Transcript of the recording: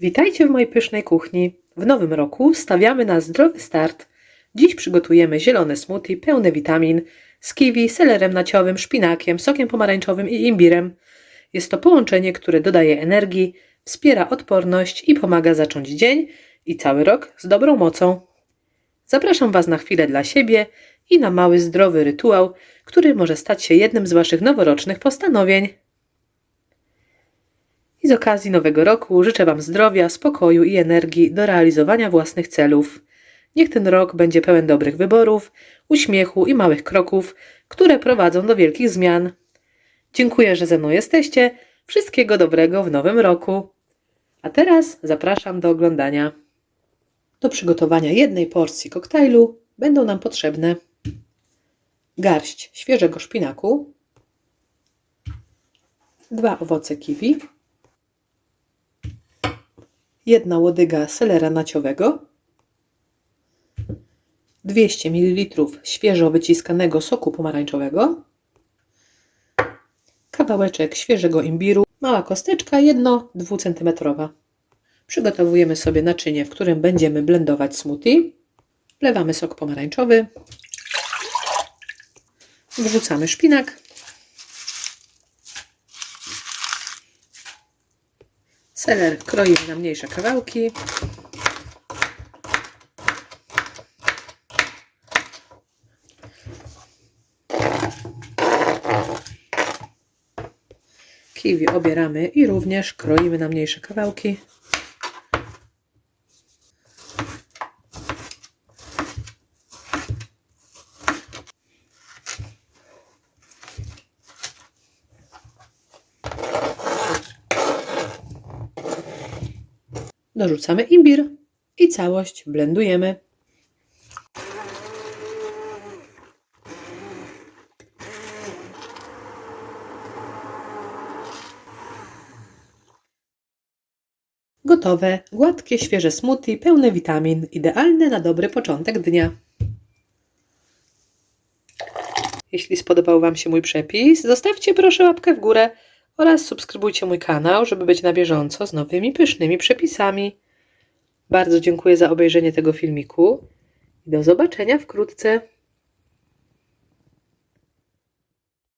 Witajcie w mojej pysznej kuchni. W nowym roku stawiamy na zdrowy start. Dziś przygotujemy zielone smoothie pełne witamin z kiwi, selerem naciowym, szpinakiem, sokiem pomarańczowym i imbirem. Jest to połączenie, które dodaje energii, wspiera odporność i pomaga zacząć dzień i cały rok z dobrą mocą. Zapraszam Was na chwilę dla siebie i na mały zdrowy rytuał, który może stać się jednym z Waszych noworocznych postanowień. Z okazji Nowego Roku życzę Wam zdrowia, spokoju i energii do realizowania własnych celów. Niech ten rok będzie pełen dobrych wyborów, uśmiechu i małych kroków, które prowadzą do wielkich zmian. Dziękuję, że ze mną jesteście. Wszystkiego dobrego w nowym roku. A teraz zapraszam do oglądania. Do przygotowania jednej porcji koktajlu będą nam potrzebne garść świeżego szpinaku, dwa owoce kiwi, jedna łodyga selera naciowego, 200 ml świeżo wyciskanego soku pomarańczowego, kawałeczek świeżego imbiru, mała kosteczka 1-2 cm. Przygotowujemy sobie naczynie, w którym będziemy blendować smoothie. Wlewamy sok pomarańczowy, wrzucamy szpinak, seler kroimy na mniejsze kawałki. Kiwi obieramy i również kroimy na mniejsze kawałki. Dorzucamy imbir i całość blendujemy. Gotowe, gładkie, świeże smoothie, pełne witamin, idealne na dobry początek dnia. Jeśli spodobał Wam się mój przepis, zostawcie proszę łapkę w górę oraz subskrybujcie mój kanał, żeby być na bieżąco z nowymi pysznymi przepisami. Bardzo dziękuję za obejrzenie tego filmiku i do zobaczenia wkrótce.